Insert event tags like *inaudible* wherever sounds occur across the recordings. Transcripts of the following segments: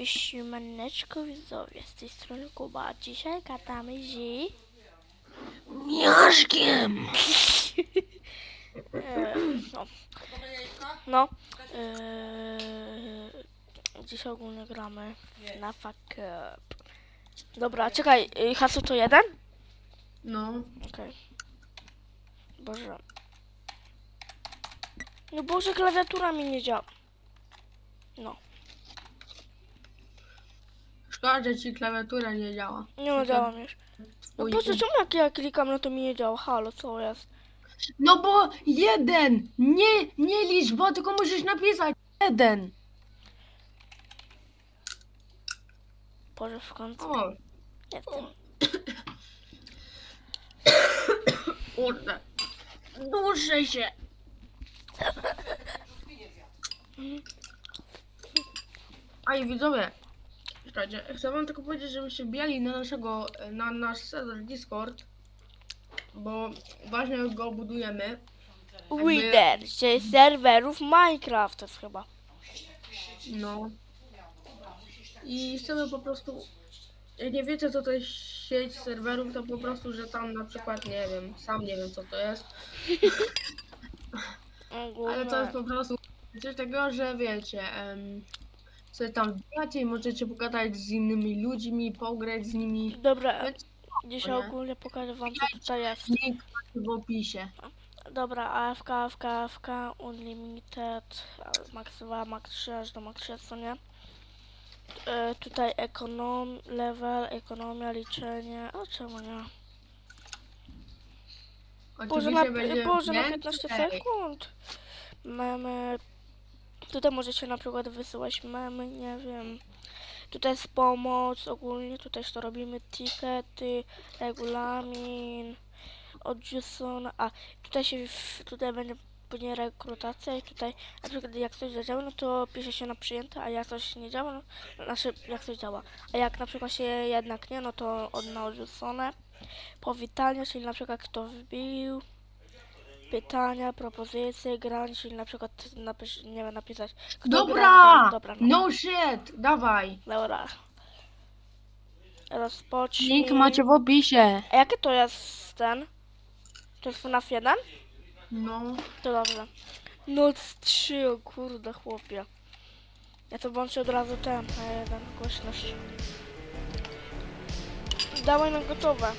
Cześć, maneczko widzowie, z tej strony Kuba. Dzisiaj gadamy z... Miaszkiem! *laughs* E, no. No. E, dzisiaj ogólnie gramy na fuck up. Dobra, czekaj, y, hasło to jeden? No, Okej. Boże. No Boże, klawiatura mi nie działa. No. Szkoda, że ci klawiatura nie działa. Nie no, działa mi już. No Twój- Boże, czemu jak ja klikam, no to mi nie działa? Halo, co jest? No bo jeden! Nie, nie liczba, tylko musisz napisać jeden. Boże, w końcu. O, Jestem. *coughs* kurde. Duszę się. A i widzowie, czekajcie, chcę wam tylko powiedzieć, żebyście wbijali na naszego, na nasz serwer Discord, bo właśnie go budujemy. Wither, czyli serwerów Minecraft to jest chyba. No. I chcemy po prostu. Jak nie wiecie co to jest sieć serwerów, to po prostu, że tam na przykład nie wiem, sam nie wiem co to jest, *laughs* ale to jest po prostu coś takiego, że wiecie, em, sobie tam wbijacie i możecie pogadać z innymi ludźmi, pograć z nimi. Dobra, Więc dzisiaj nie? ogólnie pokażę wam co tutaj jest. link macie w opisie. Dobra, AFK, AFK, AFK, Unlimited, Max 2, Max 3, aż do Max 3, co nie? E, tutaj ekonom, level, ekonomia, liczenie, a czemu nie? Boże, na, Oczywiście będzie Boże, na więcej. 15 sekund. Mamy. Tutaj możecie na przykład wysyłać memy, nie wiem. Tutaj jest pomoc ogólnie, tutaj to robimy tikety, regulamin, odrzucone. A tutaj się tutaj będzie później rekrutacja i tutaj na przykład jak coś zadziała, no to pisze się na przyjęte, a jak coś nie działa, no znaczy jak coś działa. A jak na przykład się jednak nie, no to od na odrzucone. Powitania, czyli na przykład kto wbił. Pytania, propozycje, granie, czyli na przykład napisz, nie wiem, napisać. Kto gra Dobra! grę. Dobra, no. No shit! Dawaj! Dobra. Rozpocznij. Link macie w opisie. A jakie to jest ten? To jest FNAF 1? No. To dobrze. Noc 3, o kurde chłopie. Ja to włączę od razu ten, na jeden głośność. Dawaj na gotowe.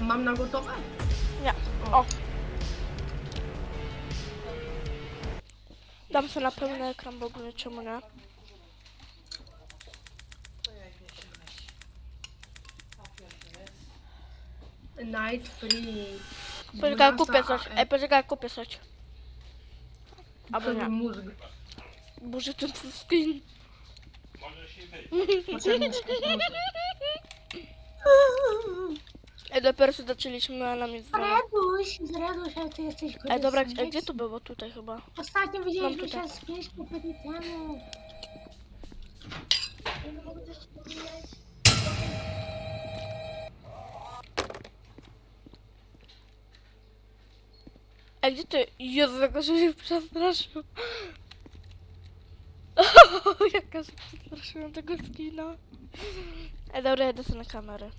Mam na gotowe? Nie. O. Dam sobie na pełny ekran, bo ogólnie czemu nie? Night free. Poczekaj, kupię coś. 12 Ej, poczekaj, kupię coś. Albo nie. mózg. Boże, ten twój skin. Potrzebny jest mózg. *laughs* Ej, dopiero co zaczęliśmy, a nam jest dzwonią. Raduś, Raduś, ale ty jesteś Ej, dobra, a gdzie to było? Tutaj chyba. Ostatnio widzieliśmy Mam tutaj. się z 5 tygodni temu. Ej, gdzie ty? Jezu, *laughs* jaka się przestraszył. jaka się przestraszyłam tego skina. Ej, dobra, sobie na kamerę.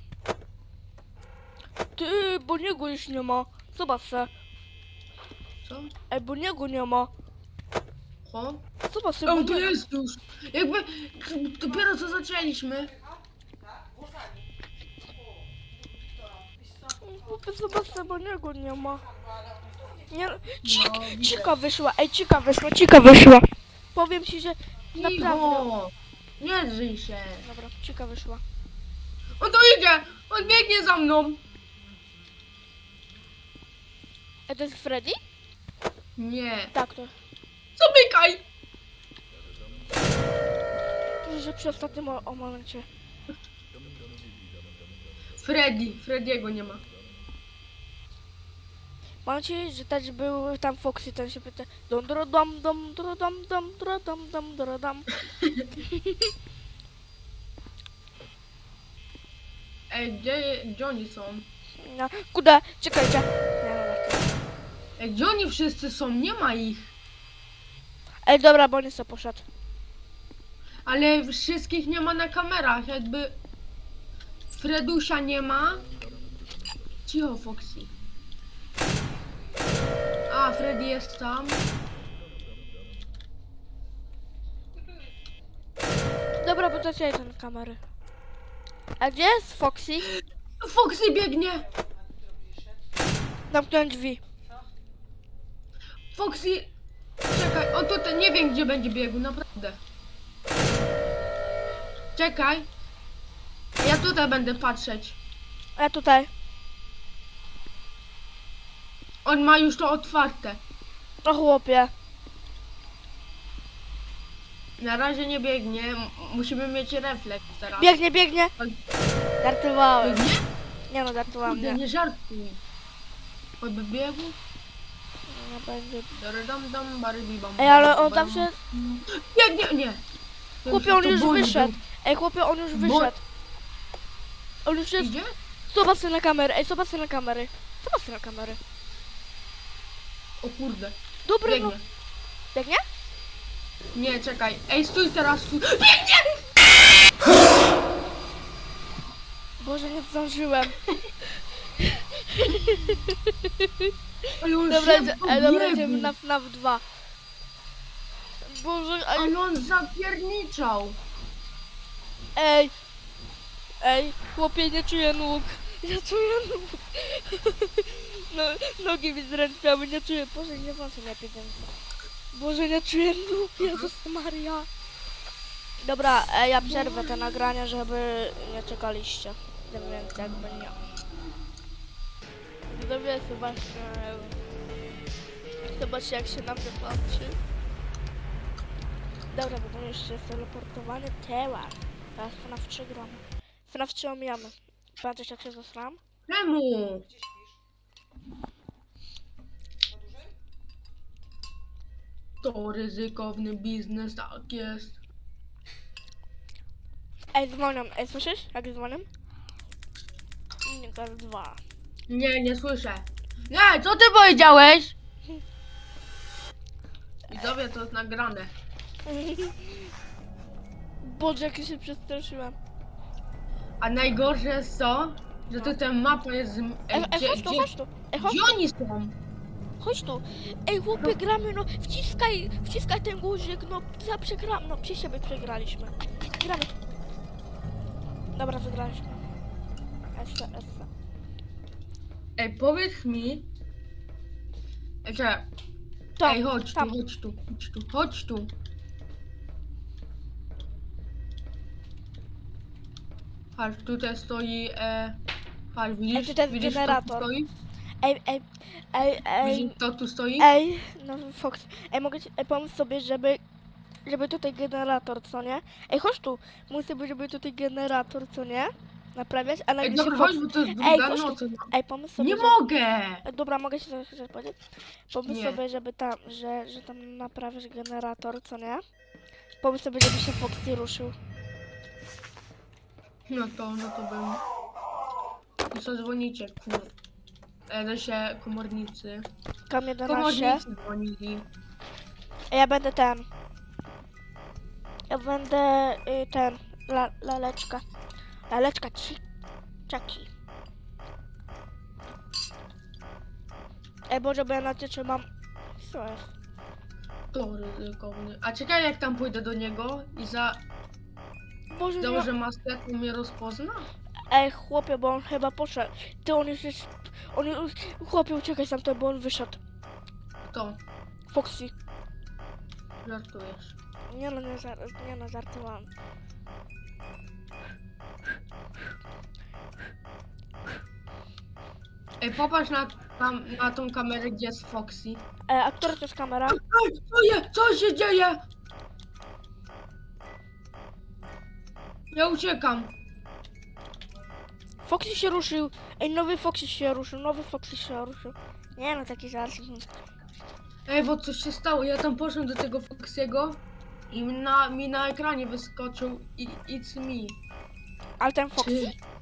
Ty, bo niego już nie ma. Zobacz se. Co? Ej, bo niego nie ma. Ho? Zobacz se, bo O, tu nie... jest już. Jakby dopiero co zaczęliśmy. Zobacz se, bo niego nie ma. Nie, cik, No, widzę. cika wyszła, ej, cika wyszła, cika wyszła. Powiem ci, że naprawdę... Cicho. Nie drzyj się. Dobra, cika wyszła. On tu idzie. On biegnie za mną. Ej, to jest Freddy? Nie. Tak, to Zamykaj. że przy ostatnim o, o momencie. Freddy. Frediego nie ma. Mam nadzieję, że też był tam Foxy, ten się pyta dom dro dom dom dro dom dom dro dom dom dro dom. *laughs* Ej, gdzie, gdzie oni są? No, kuda, czekajcie. Ej, gdzie oni wszyscy są? Nie ma ich. Ej, dobra, bo nie co poszedł. Ale wszystkich nie ma na kamerach, jakby Fredusia nie ma. Cicho, Foxy. A, Freddy jest tam. Dobra, bo to ten kamery. A gdzie jest Foxy? Foxy biegnie! Zamknąłem drzwi. Foxy! Czekaj, on tutaj nie wiem gdzie będzie biegł, naprawdę. Czekaj. Ja tutaj będę patrzeć. A ja tutaj. On ma już to otwarte. O chłopie. Na razie nie biegnie. M- musimy mieć refleks teraz. Biegnie, biegnie. Oj. Żartowałem. Biegnie? Nie no, żartowałem, Kurde, nie. nie żartuj. Choćby biegł. Nie będzie. Dam, dam, barybi, bam, Ej, ale on bam. zawsze... Biegnie, nie. Ja Chłopie, on już wyszedł. Ej, chłopie, on już wyszedł. On już jest... Idzie? Zobacz sobie na kamerę, ej, zobacz sobie na kamery. Zobacz sobie na kamery. O kurde. Dobra, no. Biegnie. Biegnie? Nie, czekaj. Ej, stój teraz, stój. Biegnie! Boże, nie zdążyłem. *laughs* Ale on Dobra, szybko idzie- ej, dobra, idziemy na FNAF 2. Boże, ej, Ale on zapierniczał. ej. Ej, chłopie, nie czuję nóg. *laughs* Nie czuję nóg. *laughs* No, nogi mi zdrętwiały, nie czuję. Boże, nie włączę lepiej ten. Boże, nie czuję nóg, Jezus Maria. Dobra, ej, ja przerwę te nagrania, żeby nie czekaliście. Więc jakby nie. Widzowie, zobaczcie. Zobaczcie, jak się na mnie patrzy. Dobra, bo to jeszcze jest teleportowanie teła. Teraz FNAF 3 gramy. FNAF 3 omijamy. Patrzeć jak się zasram? Czemu? To ryzykowny biznes, tak jest. Ej, dzwonią. Ej, słyszysz? Jak dzwonią? Nie, to dwa. Nie, nie słyszę. Nie, co ty powiedziałeś? Widzowie, to jest nagrane. Boże, jak się przestraszyłam. A najgorsze jest to, że tutaj mapa jest... z- Ej, Ej, ej gdzie, chodź tu, gdzie, chodź tu. Ej, chodź, gdzie oni są? chodź tu. Ej, chłopie, gramy, no. Wciskaj, wciskaj ten guzik, no. Ja przegram, no. Przy siebie przegraliśmy. Gramy. Dobra, wygraliśmy. Essa, essa. Ej, powiedz mi... Ej, czekaj. Tam, Ej, chodź tam. tu, chodź tu, chodź tu, chodź tu. Patrz, tutaj stoi, e... Patrz, widzisz, tutaj jest widzisz kto tu generator. stoi? Ej, ej, ej, ej. Widzisz kto tu stoi? Ej, no Fox, ej, mogę ci, ej, pomóc sobie, żeby, żeby tutaj generator, co nie? Ej, chodź tu, mówię sobie, żeby tutaj generator, co nie? Naprawiać, a Ej, się dobra, chodź, bo to jest Ej, druga noc. Ej, pomysł sobie, Nie że... mogę! Dobra, mogę ci coś coś powiedzieć? Pomysł Nie. sobie, żeby tam, że, że tam naprawisz generator, co nie? Pomysł sobie, żeby się Foxy ruszył. No to, no to bym... I co dzwonicie, kur... E, da się komornicy. Kam 11. Komornicy dzwonili. Ja będę ten. Ja będę y, ten, la, laleczka. Laleczka, ci, czaki. Ej, Boże, bo ja na tyczę mam... Co jest? To ryzykowny. A czekaj jak tam pójdę do niego i za... Boże, nie... Założę maskę, to mnie rozpozna? Ej, chłopie, bo on chyba poszedł. Ty, on już jest... On już... Chłopie, uciekaj stamtąd, bo on wyszedł. To, Foxy. żartujesz. Nie no, nie, żar... nie no, żartowałam. Ej, popatrz na, tam, na tą kamerę, gdzie jest Foxy. E, a która to jest kamera? Ej, co, je, co się dzieje? Ja uciekam. Foxy się ruszył. Ej, nowy Foxy się ruszył, nowy Foxy się ruszył. Nie no, taki żart. Ej, bo coś się stało. Ja tam poszedłem do tego Foxy'ego i na, mi na ekranie wyskoczył i It's me. Ale ten Foxy? Czy...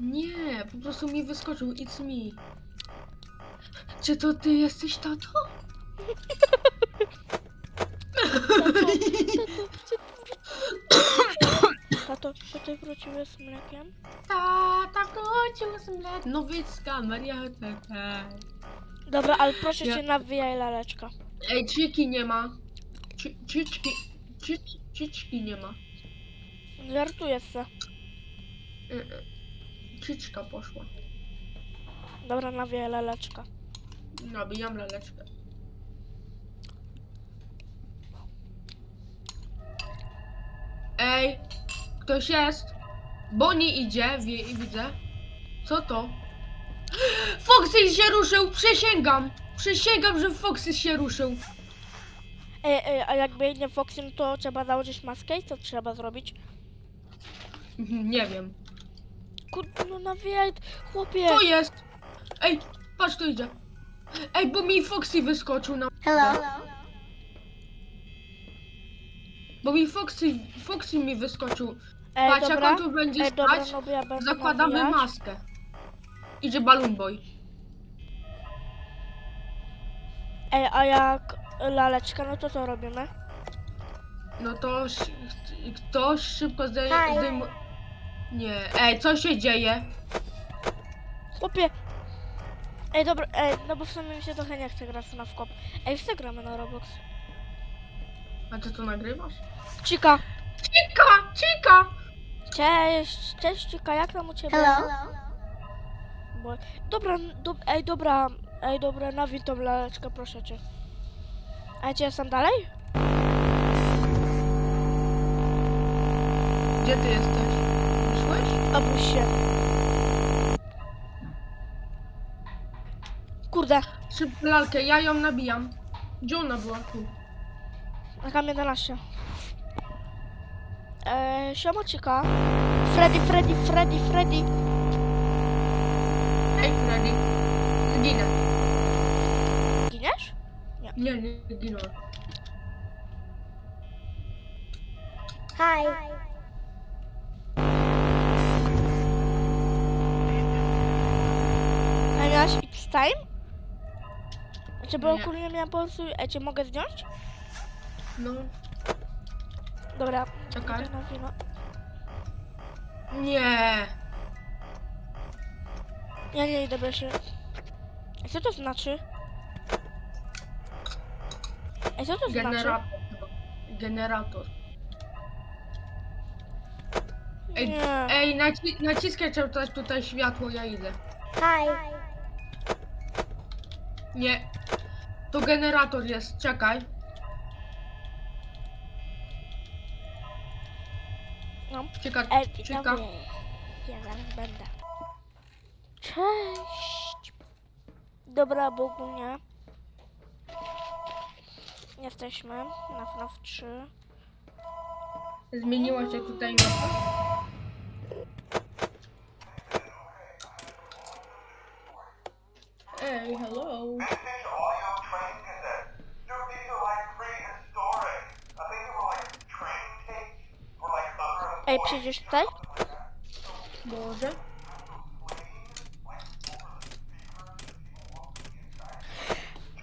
Nie, po prostu mi wyskoczył It's me. Czy to ty jesteś tato? tutaj wróciły z mlekiem. Tata wrócił z mlekiem. Nowicka, Maria Tete. Dobra, ale proszę Ja- cię nawijaj laleczka. Ej, ciki nie ma. Ciczki, cic- ciczki nie ma. Żartuję se. Y, y. Ciczka poszła. Dobra, nawijaj laleczka. Nabijam laleczkę. Ej, ktoś jest? Bonnie idzie, wie, widzę. Co to? *gasps* Foxy się ruszył, przysięgam. Przysięgam, że Foxy się ruszył. Ej, ej, a jakby nie Foxym, to trzeba założyć maskę i co trzeba zrobić? *laughs* Nie wiem. Kurde, no nawijaj, chłopie. Co jest? Ej, patrz, tu idzie. Ej, bo mi Foxy wyskoczył na... Hello. Bo mi Foxy, Foxy mi wyskoczył. Ej, Patrz, jak dobra. on tu będzie Ej, dobra, stać. no bo ja będę Zakładamy nawijać. maskę. Idzie Balloon Boy. Ej, a jak laleczka, no to co robimy? No to sz- ktoś szybko zdejmuje. Nie, ej, co się dzieje? Chłopie. Ej, dobra, ej, no bo w sumie mi się trochę nie chce grać na wkop. Ej, wszyscy gramy na Roblox. A ty to nagrywasz? Cika. Cika, cika! Cześć, cześć Cika, jak tam u ciebie? Hello. Bo... Dobra, do... ej, dobra, ej, dobra, nawij tą laleczkę, proszę cię. A ja cię jestem dalej? Gdzie ty jesteś? Obróć się. Kurde, Szybko lalkę, ja ją nabijam. Gdzie ona była? Tu. na 11. Eee, siema Cika. Freddy, Freddy, Freddy, Freddy. Ej, Freddy. Zginę. Giniesz? Nie, nie zginę. Hi. X-Time? Znaczy, bo Nie. ogólnie miałam po prostu... Ej, cię mogę zdjąć? No, Dobra. czekaj. Nie. Ja nie idę. Ej, co to znaczy? Ej, co to znaczy? Generator. Generator. Ej, Nie. ej naci naciskaj tutaj światło, ja idę. Hi. Nie. To generator jest, czekaj. No. Czekaj, Ej, czekaj. dobra. Ja zaraz będę. Cześć. Dobra, bo ogólnie jesteśmy na FNAF 3. Zmieniła się tutaj mapa. Ej, hello. przecież tutaj? Może.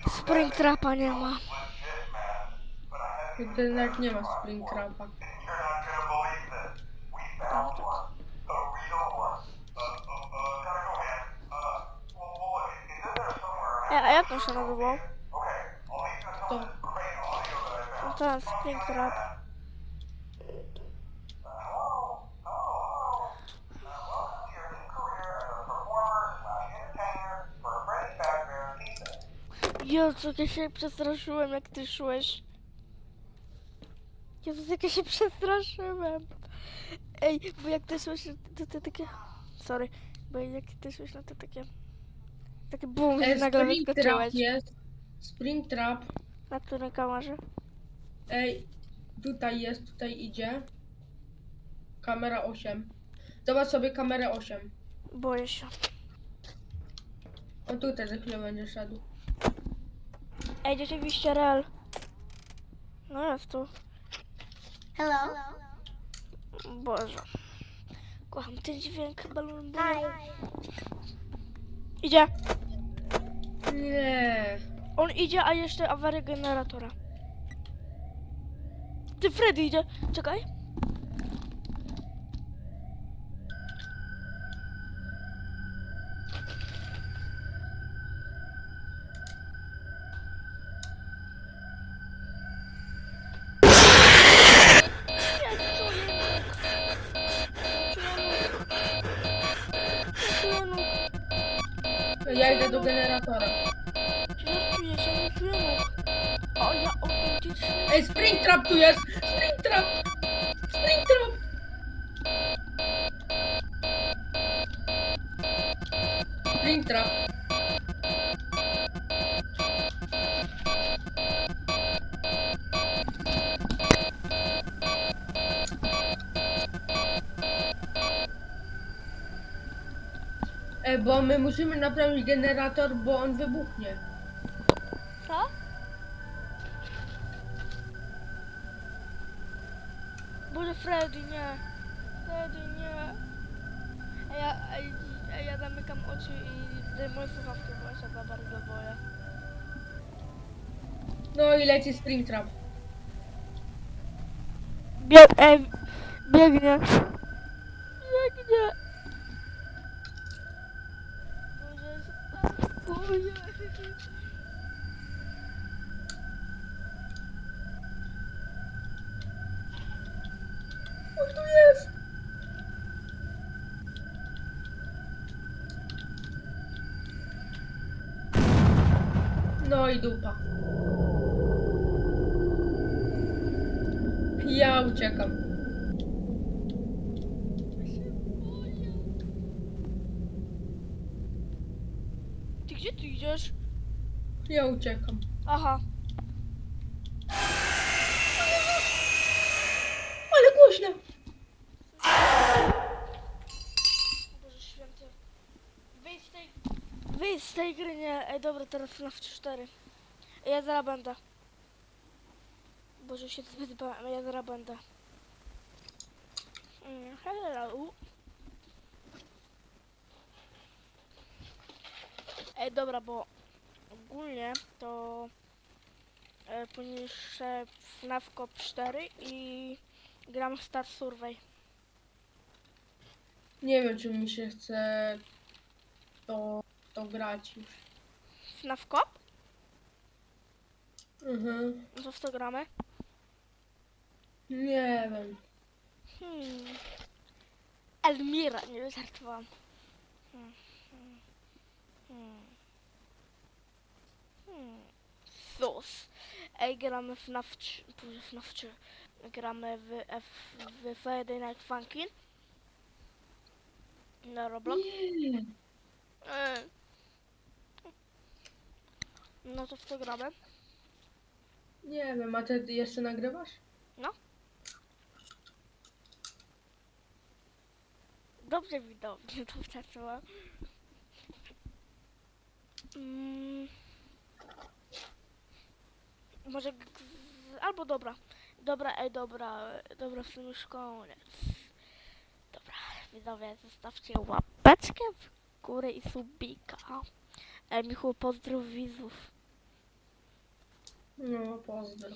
Springtrapa nie ma. Jednak nie ma Springtrapa. E, a jak to się nazywało? To. No to Springtrap. Jezu, jak ja się przestraszyłem, jak ty szłeś. Jezu, jak ja się przestraszyłem. Ej, bo jak ty szłeś, to ty takie... Sorry, bo jak ty szłeś, no to takie... Takie bum, E, nagle wyskoczyłeś. jest. Springtrap. Na której kamerze? Ej, tutaj jest, tutaj idzie. Kamera 8. Zobacz sobie kamerę 8. Boję się. O tutaj za chwilę będzie szedł. Ej, rzeczywiście real. No jest tu. Hello. Boże. Kocham ten dźwięk balon. Hi. Idzie. Nie. On idzie, a jeszcze awaria generatora. Ty Freddy idzie. Czekaj. Ja idę do generatora. O, ja autentycznie... Ej, Springtrap tu jest! Springtrap! Springtrap! Springtrap. Bo my musimy naprawić generator, bo on wybuchnie. Co? Boże, Freddy, nie. Freddy, nie. A ja, a, a ja zamykam oczy i zdejmuję słuchawki, bo się bardzo boję. No i leci Springtrap. Bieg, ej, biegnie. Biegnie. Boże, ja się tak boję. On tu jest! No i dupa. Ja uciekam. Ty gdzie ty idziesz? Ja uciekam. Aha. Ale głośno! Boże święty. Wyjdź z tej... Wyjdź z tej gry, nie. Ej, dobra, teraz FNAF 4. Ja zaraz będę. Boże, się zbyt bałem, ja zaraz będę. Mm, hello. Ej, dobra, bo ogólnie to e, poniższe FNAF Cop 4 i gram w Star Survey. Nie wiem, czy mi się chce to, to grać już. FNAF Cop? Mhm. No to w to gramy? Nie wiem. Hmm. Elmira, nie żartowałam. Hmm. Hmm. Hmm. Hmm. Sus. Ej, gramy w FNAF 3, Boże, FNAF 3. Gramy w, F, w Friday Night Funkin. Na Roblox. Nie. E. No to w to gramy. Nie wiem, a ty jeszcze nagrywasz? Dobrze widownie, *laughs* to wczesła. Mm. Może albo dobra. Dobra, ej, dobra, dobra, w sumie koniec. Dobra, widzowie, zostawcie łapeczkę w górę i subika. Ej, Michu, pozdrów widzów. No, pozdro.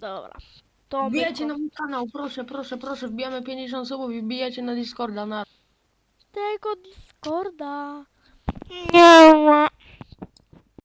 Dobra. To Wbijajcie na mój kanał, proszę, proszę, proszę, wbijamy 50 subów i wbijajcie na Discorda, na... tego Discorda. Nie ma.